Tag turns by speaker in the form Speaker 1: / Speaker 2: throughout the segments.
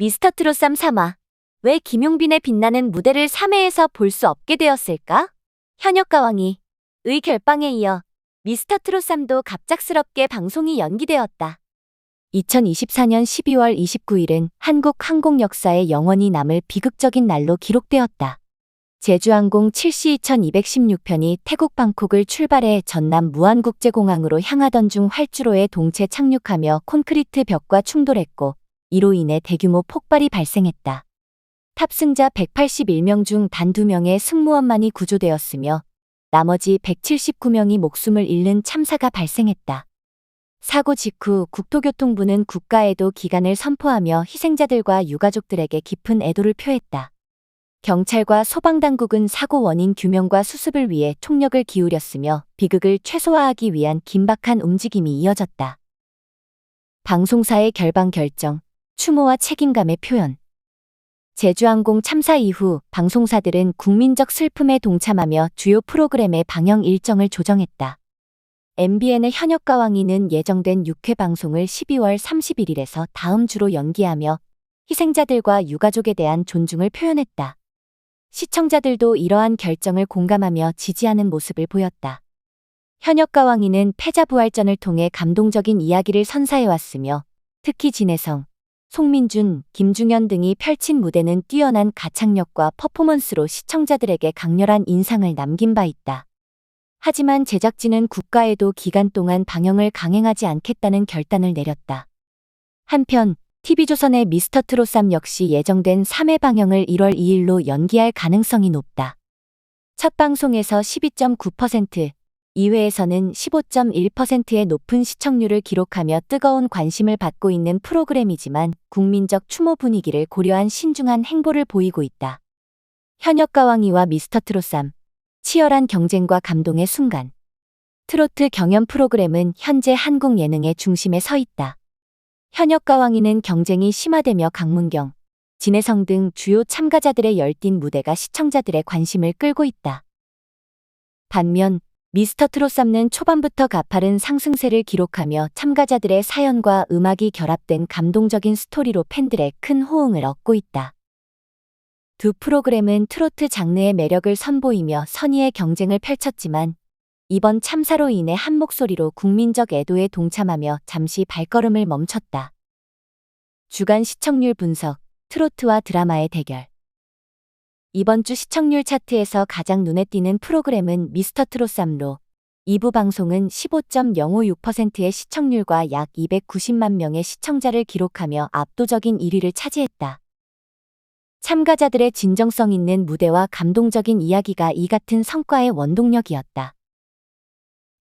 Speaker 1: 미스터 트롯 쌈 3화. 왜 김용빈의 빛나는 무대를 3회에서 볼 수 없게 되었을까? 현역 가왕이 의 결방에 이어 미스터 트롯 쌈도 갑작스럽게 방송이 연기되었다. 2024년 12월 29일은 한국 항공 역사에 영원히 남을 비극적인 날로 기록되었다. 제주항공 7시 2216편이 태국 방콕을 출발해 전남 무안국제공항으로 향하던 중 활주로에 동체 착륙하며 콘크리트 벽과 충돌했고 이로 인해 대규모 폭발이 발생했다. 탑승자 181명 중 단 2명의 승무원만이 구조되었으며 나머지 179명이 목숨을 잃는 참사가 발생했다. 사고 직후 국토교통부는 국가애도 기간을 선포하며 희생자들과 유가족들에게 깊은 애도를 표했다. 경찰과 소방당국은 사고 원인 규명과 수습을 위해 총력을 기울였으며 비극을 최소화하기 위한 긴박한 움직임이 이어졌다. 방송사의 결방 결정, 추모와 책임감의 표현. 제주항공 참사 이후 방송사들은 국민적 슬픔에 동참하며 주요 프로그램의 방영 일정을 조정했다. MBN의 현역 가왕이는 예정된 6회 방송을 12월 31일에서 다음 주로 연기하며 희생자들과 유가족에 대한 존중을 표현했다. 시청자들도 이러한 결정을 공감하며 지지하는 모습을 보였다. 현역 가왕이는 패자부활전을 통해 감동적인 이야기를 선사해왔으며 특히 진혜성, 송민준, 김중현 등이 펼친 무대는 뛰어난 가창력과 퍼포먼스로 시청자들에게 강렬한 인상을 남긴 바 있다. 하지만 제작진은 국가에도 기간 동안 방영을 강행하지 않겠다는 결단을 내렸다. 한편 TV조선의 미스터 트롯삼 역시 예정된 3회 방영을 1월 2일로 연기할 가능성이 높다. 첫 방송에서 12.9%, 2회에서는 15.1%의 높은 시청률을 기록하며 뜨거운 관심을 받고 있는 프로그램이지만 국민적 추모 분위기를 고려한 신중한 행보를 보이고 있다. 현역 가왕이와 미스터 트롯삼, 치열한 경쟁과 감동의 순간. 트로트 경연 프로그램은 현재 한국 예능의 중심에 서 있다. 현역 가왕이는 경쟁이 심화되며 강문경, 진혜성 등 주요 참가자들의 열띤 무대가 시청자들의 관심을 끌고 있다. 반면 미스터 트롯삼는 초반부터 가파른 상승세를 기록하며 참가자들의 사연과 음악이 결합된 감동적인 스토리로 팬들의 큰 호응을 얻고 있다. 두 프로그램은 트로트 장르의 매력을 선보이며 선의의 경쟁을 펼쳤지만 이번 참사로 인해 한 목소리로 국민적 애도에 동참하며 잠시 발걸음을 멈췄다. 주간 시청률 분석, 트로트와 드라마의 대결. 이번 주 시청률 차트에서 가장 눈에 띄는 프로그램은 미스터 트롯삼로 2부 방송은 15.056%의 시청률과 약 290만 명의 시청자를 기록하며 압도적인 1위를 차지했다. 참가자들의 진정성 있는 무대와 감동적인 이야기가 이 같은 성과의 원동력이었다.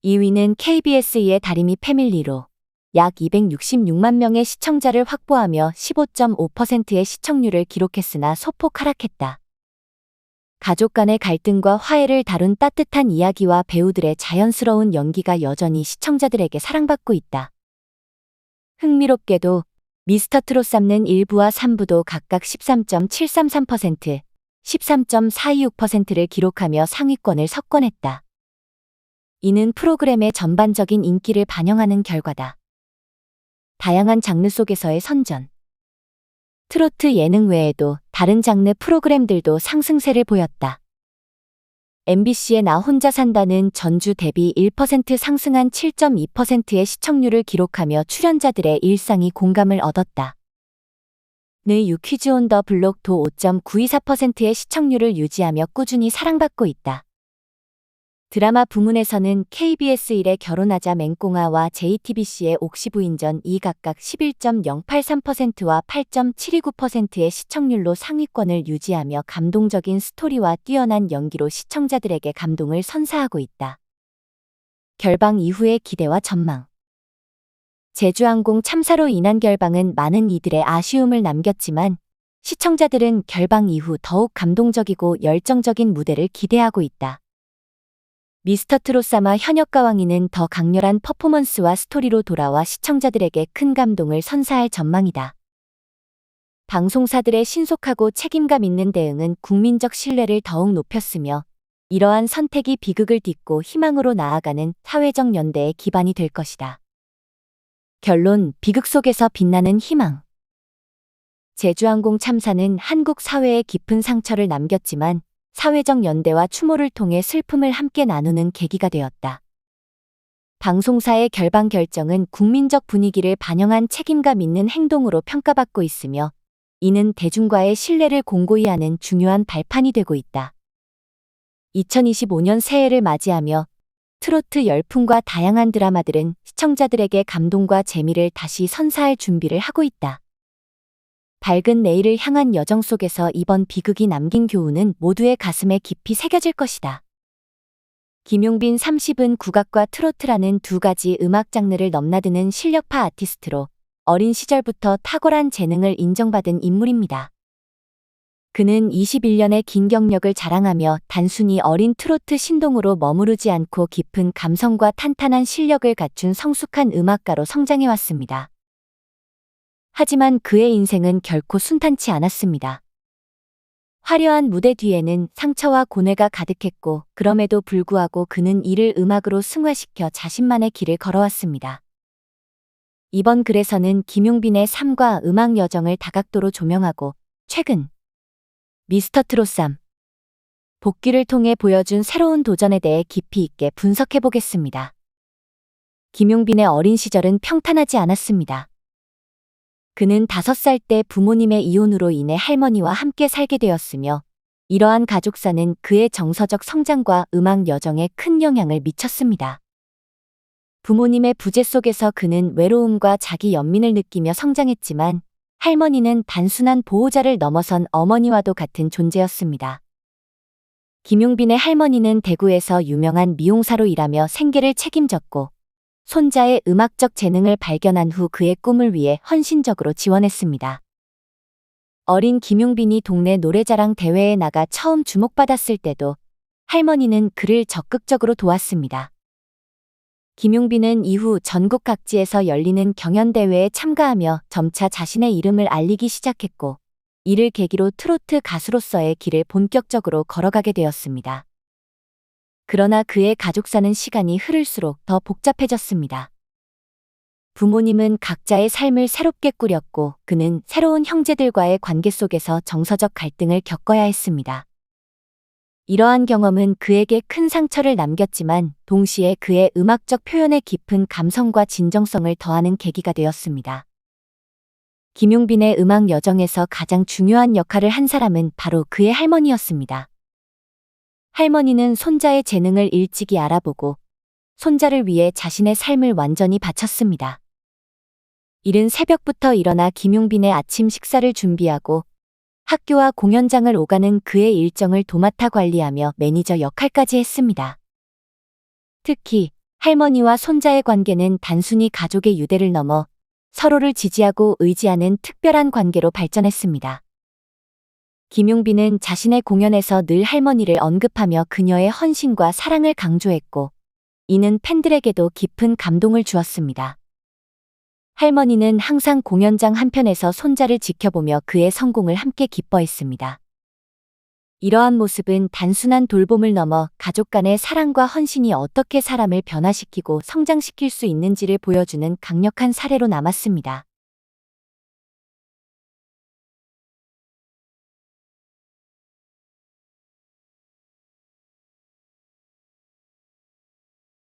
Speaker 1: 2위는 KBS의 다리미 패밀리로 약 266만 명의 시청자를 확보하며 15.5%의 시청률을 기록했으나 소폭 하락했다. 가족 간의 갈등과 화해를 다룬 따뜻한 이야기와 배우들의 자연스러운 연기가 여전히 시청자들에게 사랑받고 있다. 흥미롭게도 미스터 트롯삼는 1부와 3부도 각각 13.733%, 13.426%를 기록하며 상위권을 석권했다. 이는 프로그램의 전반적인 인기를 반영하는 결과다. 다양한 장르 속에서의 선전. 트로트 예능 외에도 다른 장르 프로그램들도 상승세를 보였다. MBC의 나 혼자 산다는 전주 대비 1% 상승한 7.2%의 시청률을 기록하며 출연자들의 일상이 공감을 얻었다. 느 유퀴즈 온 더 블록 도 5.924%의 시청률을 유지하며 꾸준히 사랑받고 있다. 드라마 부문에서는 KBS 1의 결혼하자 맹꽁아와 JTBC의 옥시 부인전 이 각각 11.083%와 8.729%의 시청률로 상위권을 유지하며 감동적인 스토리와 뛰어난 연기로 시청자들에게 감동을 선사하고 있다. 결방 이후의 기대와 전망 제주항공 참사로 인한 결방은 많은 이들의 아쉬움을 남겼지만 시청자들은 결방 이후 더욱 감동적이고 열정적인 무대를 기대하고 있다. 미스터 트롯사마 현역가 왕이는 더 강렬한 퍼포먼스와 스토리로 돌아와 시청자들에게 큰 감동을 선사할 전망이다. 방송사들의 신속하고 책임감 있는 대응은 국민적 신뢰를 더욱 높였으며 이러한 선택이 비극을 딛고 희망으로 나아가는 사회적 연대의 기반이 될 것이다. 결론 비극 속에서 빛나는 희망. 제주항공 참사는 한국 사회에 깊은 상처를 남겼지만 사회적 연대와 추모를 통해 슬픔을 함께 나누는 계기가 되었다. 방송사의 결방 결정은 국민적 분위기를 반영한 책임감 있는 행동으로 평가받고 있으며 이는 대중과의 신뢰를 공고히 하는 중요한 발판이 되고 있다. 2025년 새해를 맞이하며 트로트 열풍과 다양한 드라마들은 시청자들에게 감동과 재미를 다시 선사할 준비를 하고 있다. 밝은 내일을 향한 여정 속에서 이번 비극이 남긴 교훈은 모두의 가슴에 깊이 새겨질 것이다. 김용빈 30은 국악과 트로트라는 두 가지 음악 장르를 넘나드는 실력파 아티스트로 어린 시절부터 탁월한 재능을 인정받은 인물입니다. 그는 21년의 긴 경력을 자랑하며 단순히 어린 트로트 신동으로 머무르지 않고 깊은 감성과 탄탄한 실력을 갖춘 성숙한 음악가로 성장해왔습니다. 하지만 그의 인생은 결코 순탄치 않았습니다. 화려한 무대 뒤에는 상처와 고뇌가 가득했고 그럼에도 불구하고 그는 이를 음악으로 승화시켜 자신만의 길을 걸어왔습니다. 이번 글에서는 김용빈의 삶과 음악 여정을 다각도로 조명하고 최근 미스터 트롯삼 복귀를 통해 보여준 새로운 도전에 대해 깊이 있게 분석해 보겠습니다. 김용빈의 어린 시절은 평탄하지 않았습니다. 그는 다섯 살때 부모님의 이혼으로 인해 할머니와 함께 살게 되었으며 이러한 가족사는 그의 정서적 성장과 음악 여정에 큰 영향을 미쳤습니다. 부모님의 부재 속에서 그는 외로움과 자기 연민을 느끼며 성장했지만 할머니는 단순한 보호자를 넘어선 어머니와도 같은 존재였습니다. 김용빈의 할머니는 대구에서 유명한 미용사로 일하며 생계를 책임졌고 손자의 음악적 재능을 발견한 후 그의 꿈을 위해 헌신적으로 지원했습니다. 어린 김용빈이 동네 노래자랑 대회에 나가 처음 주목받았을 때도 할머니는 그를 적극적으로 도왔습니다. 김용빈은 이후 전국 각지에서 열리는 경연대회에 참가하며 점차 자신의 이름을 알리기 시작했고, 이를 계기로 트로트 가수로서의 길을 본격적으로 걸어가게 되었습니다. 그러나 그의 가족 사는 시간이 흐를수록 더 복잡해졌습니다. 부모님은 각자의 삶을 새롭게 꾸렸고 그는 새로운 형제들과의 관계 속에서 정서적 갈등을 겪어야 했습니다. 이러한 경험은 그에게 큰 상처를 남겼지만 동시에 그의 음악적 표현에 깊은 감성과 진정성을 더하는 계기가 되었습니다. 김용빈의 음악 여정에서 가장 중요한 역할을 한 사람은 바로 그의 할머니였습니다. 할머니는 손자의 재능을 일찍이 알아보고 손자를 위해 자신의 삶을 완전히 바쳤습니다. 이른 새벽부터 일어나 김용빈의 아침 식사를 준비하고 학교와 공연장을 오가는 그의 일정을 도맡아 관리하며 매니저 역할까지 했습니다. 특히 할머니와 손자의 관계는 단순히 가족의 유대를 넘어 서로를 지지하고 의지하는 특별한 관계로 발전했습니다. 김용빈은 자신의 공연에서 늘 할머니를 언급하며 그녀의 헌신과 사랑을 강조했고, 이는 팬들에게도 깊은 감동을 주었습니다. 할머니는 항상 공연장 한편에서 손자를 지켜보며 그의 성공을 함께 기뻐했습니다. 이러한 모습은 단순한 돌봄을 넘어 가족 간의 사랑과 헌신이 어떻게 사람을 변화시키고 성장시킬 수 있는지를 보여주는 강력한 사례로 남았습니다.